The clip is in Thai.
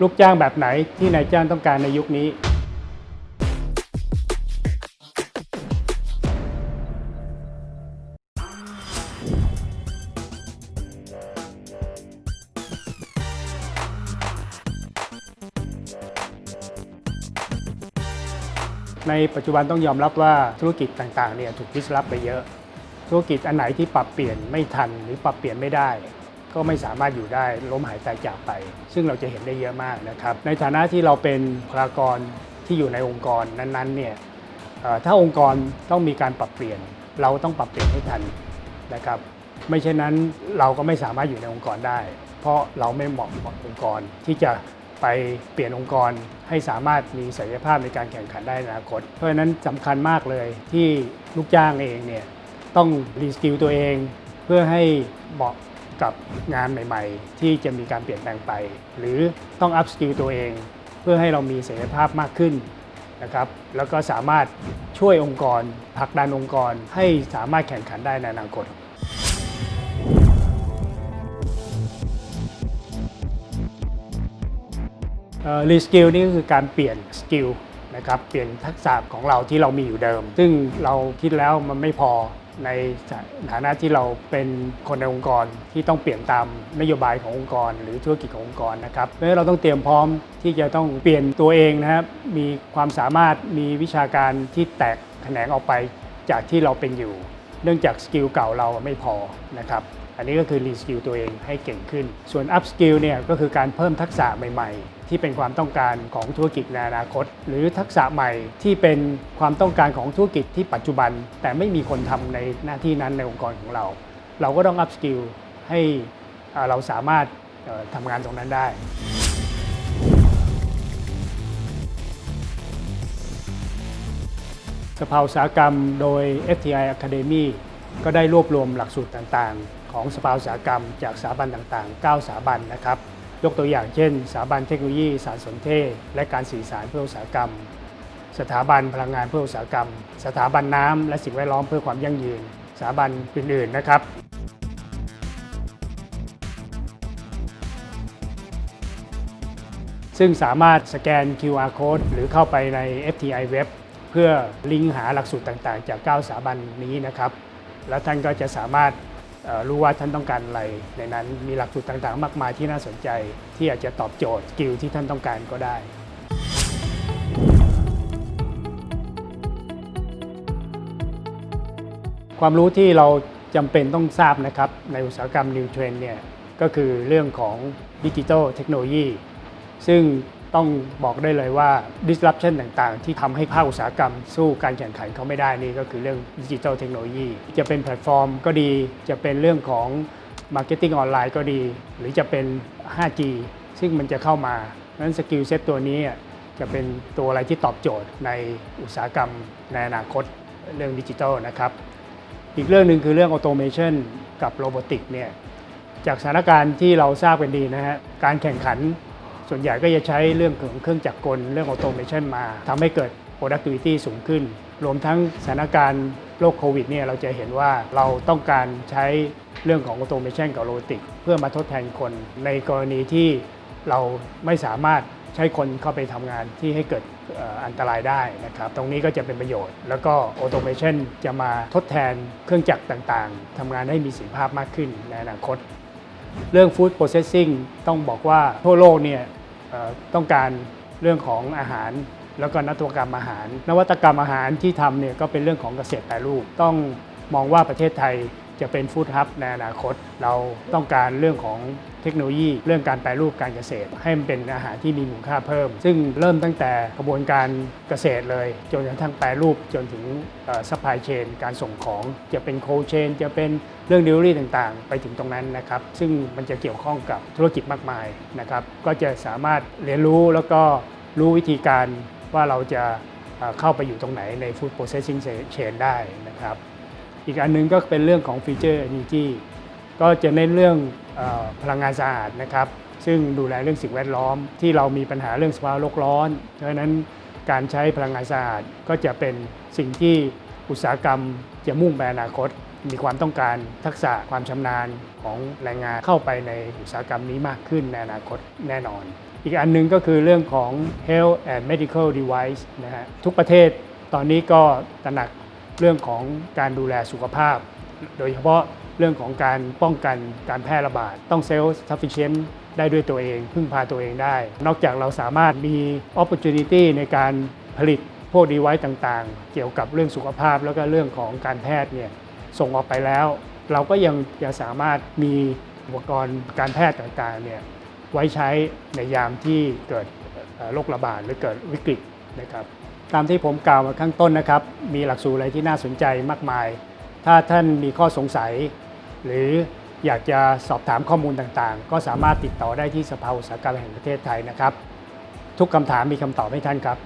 ลูกจ้างแบบไหนที่นายจ้างต้องการในยุคนี้ ในปัจจุบันต้องยอมรับว่าธุรกิจต่างๆเนี่ยถูกดิสรับไปเยอะ ธุรกิจอันไหนที่ปรับเปลี่ยนไม่ทันหรือปรับเปลี่ยนไม่ได้ ก็ไม่สามารถอยู่ได้ล้มหายตายจากไป ซึ่งเราจะเห็นได้เยอะมากนะครับ ในฐานะที่เราเป็นพลากรที่อยู่ในองค์กรนั้นๆเนี่ยถ้าองค์กรต้องมีการปรับเปลี่ยน เราต้องปรับเปลี่ยนให้ทันนะครับไม่เช่นนั้นเราก็ไม่สามารถอยู่ในองค์กรได้ เพราะเราไม่เหมาะกับองค์กรที่จะไปเปลี่ยนองค์กรให้สามารถมีศักยภาพในการแข่งขันได้ในอนาคต เพราะฉะนั้นสำคัญมากเลยที่ลูกจ้างเองเนี่ยต้องรีสกิลตัวเอง เพื่อให้เหมาะ กับงานใหม่ ๆ ที่จะมีการเปลี่ยนแปลงไป หรือต้องอัพสกิลตัวเอง เพื่อให้เรามีศักยภาพมากขึ้นนะครับแล้วก็สามารถช่วยองค์กรผลักดันองค์กรให้สามารถแข่งขันได้ในอนาคตรีสกิลนี่ก็คือการเปลี่ยนสกิลนะครับเปลี่ยนทักษะของเราที่เรามีอยู่เดิม ซึ่งเราคิดแล้วมันไม่พอ ในฐานะที่เราเป็นคนในองค์กรที่ต้องเปลี่ยนตามนโยบายขององค์กร หรือธุรกิจขององค์กรนะครับเพราะฉะนั้นเราต้องเตรียมพร้อมที่จะต้องเปลี่ยนตัวเองนะครับมีความสามารถมีวิชาการที่แตกแขนงออกไปจากที่เราเป็นอยู่ เนื่องจากสกิลเก่าเราไม่พอนะครับ อันนี้ก็คือรีสกิลตัวเองให้เก่งขึ้น ส่วนอัพสกิลเนี่ยก็คือการเพิ่มทักษะใหม่ๆ ที่เป็นความต้องการของธุรกิจในอนาคต หรือทักษะใหม่ที่เป็นความต้องการของธุรกิจที่ปัจจุบัน แต่ไม่มีคนทำในหน้าที่นั้นในองค์กรของเรา เราก็ต้องอัพสกิลให้เราสามารถทำงานตรงนั้นได้สภาอุตสาหกรรมโดย FTI Academy ก็ได้รวบรวมหลักสูตรต่างๆ ของสภาอุตสาหกรรม จากสถาบันต่างๆ 9 สถาบันนะครับ ยกตัวอย่างเช่นสถาบันเทคโนโลยีสารสนเทศ และการสื่อสารเพื่ออุตสาหกรรม สถาบันพลังงานเพื่ออุตสาหกรรม สถาบันน้ำและสิ่งแวดล้อมเพื่อความยั่งยืน สถาบันอื่นๆนะครับซึ่งสามารถสแกน QR code หรือเข้าไปใน FTI Web เพื่อลิงก์หาหลักสูตรต่างๆ จาก 9 สถาบันนี้นะครับ แล้วท่านก็จะสามารถ รู้ว่าท่านต้องการอะไร ในนั้นมีหลักสูตรต่างๆ มากมายที่น่าสนใจ ที่อาจจะตอบโจทย์สกิลที่ท่านต้องการก็ได้ความรู้ที่เราจำเป็นต้องทราบนะครับในอุตสาหกรรม New Trend เนี่ยก็คือเรื่องของดิจิทัลเทคโนโลยีซึ่ง ต้องบอกได้เลยว่า disruption ต่างๆ ที่ทำให้ภาคอุตสาหกรรม สู้การแข่งขันเขาไม่ได้นี่ก็คือเรื่องดิจิทัลเทคโนโลยีจะเป็นแพลตฟอร์มก็ดีจะเป็นเรื่องของ Marketing ออนไลน์ก็ดี หรือจะเป็น 5G ซึ่งมันจะเข้ามานั้นสกิลเซ็ตตัวนี้จะเป็นตัวอะไรที่ตอบโจทย์ในอุตสาหกรรมในอนาคตเรื่องดิจิทัลนะครับ อีกเรื่องหนึ่งคือเรื่องออโตเมชันกับโรบอติกเนี่ยจากสถานการณ์ที่เราทราบกันดีนะฮะการแข่งขัน ส่วนใหญ่ก็จะใช้เรื่องของเครื่องจักรกล เรื่องออโตเมชันมาทำให้เกิด productivity สูงขึ้น รวมทั้งสถานการณ์โรคโควิดเนี่ยเราจะเห็นว่าเราต้องการใช้เรื่องของออโตเมชันกับโรบอติก เพื่อมาทดแทนคน ในกรณีที่เราไม่สามารถใช้คนเข้าไปทำงานที่ให้เกิดอันตรายได้นะครับ ตรงนี้ก็จะเป็นประโยชน์ แล้วก็ออโตเมชันจะมาทดแทนเครื่องจักรต่างๆทำงานให้มีประสิทธิภาพมากขึ้นในอนาคต เรื่อง Food Processing ต้องบอกว่าทั่วโลกเนี่ยต้องการเรื่องของอาหาร แล้วก็นวัตกรรมอาหาร นวัตกรรมอาหารที่ทำเนี่ยก็เป็นเรื่องของเกษตรแปรรูป ต้องมองว่าประเทศไทย จะเป็นฟู้ดฮับในอนาคต เราต้องการเรื่องของเทคโนโลยี เรื่องการแปรรูปการเกษตร ให้มันเป็นอาหารที่มีมูลค่าเพิ่ม ซึ่งเริ่มตั้งแต่กระบวนการเกษตรเลย จนกระทั่งแปรรูปจนถึงซัพพลายเชนการส่งของจะเป็นโคเชนจะเป็นเรื่องดิวรี่ต่างๆ ไปถึงตรงนั้นนะครับ ซึ่งมันจะเกี่ยวข้องกับธุรกิจมากมายนะครับ ก็จะสามารถเรียนรู้แล้วก็รู้วิธีการว่าเราจะเข้าไปอยู่ตรงไหนใน Food Processing Chain ได้นะครับ อีกอันหนึงก็เป็นเรื่องของ Future Energy ก็จะเน้นเรื่องอพลังงานสะอาดนะครับ ซึ่งดูแลเรื่องสิ่งแวดล้อม ที่เรามีปัญหาเรื่องสภาวะโลกร้อนเพราะนั้นการใช้พลังงานสะอาดก็จะเป็นสิ่งที่อุตสาหกรรมจะมุ่งไปอนาคต มีความต้องการทักษะความชำนาญของแรงงานเข้าไปในอุตสาหกรรมนี้มากขึ้นในอนาคตแน่นอน อีกอันหนึงก็คือเรื่องของ health and medical device นะฮะทุกประเทศตอนนี้ก็ตระหนัก เรื่องของการดูแลสุขภาพ โดยเฉพาะเรื่องของการป้องกันการแพร่ระบาด ต้อง self sufficient ได้ด้วยตัวเอง พึ่งพาตัวเองได้ นอกจากเราสามารถมี opportunity ในการผลิตพวก device ต่างๆ เกี่ยวกับเรื่องสุขภาพแล้วก็เรื่องของการแพทย์เนี่ยส่งออกไปแล้ว เราก็ยังยังสามารถมีอุปกรณ์การแพทย์ต่างๆเนี่ยไว้ใช้ในยามที่เกิดโรคระบาดหรือเกิดวิกฤต นะครับตามที่ผมกล่าวมาข้างต้นนะครับ มีหลักสูตรอะไรที่น่าสนใจมากมาย ถ้าท่านมีข้อสงสัย หรืออยากจะสอบถามข้อมูลต่างๆ ก็สามารถติดต่อได้ที่สภาอุตสาหกรรมแห่งประเทศไทยนะครับ ทุกคำถามมีคำตอบให้ท่านครับ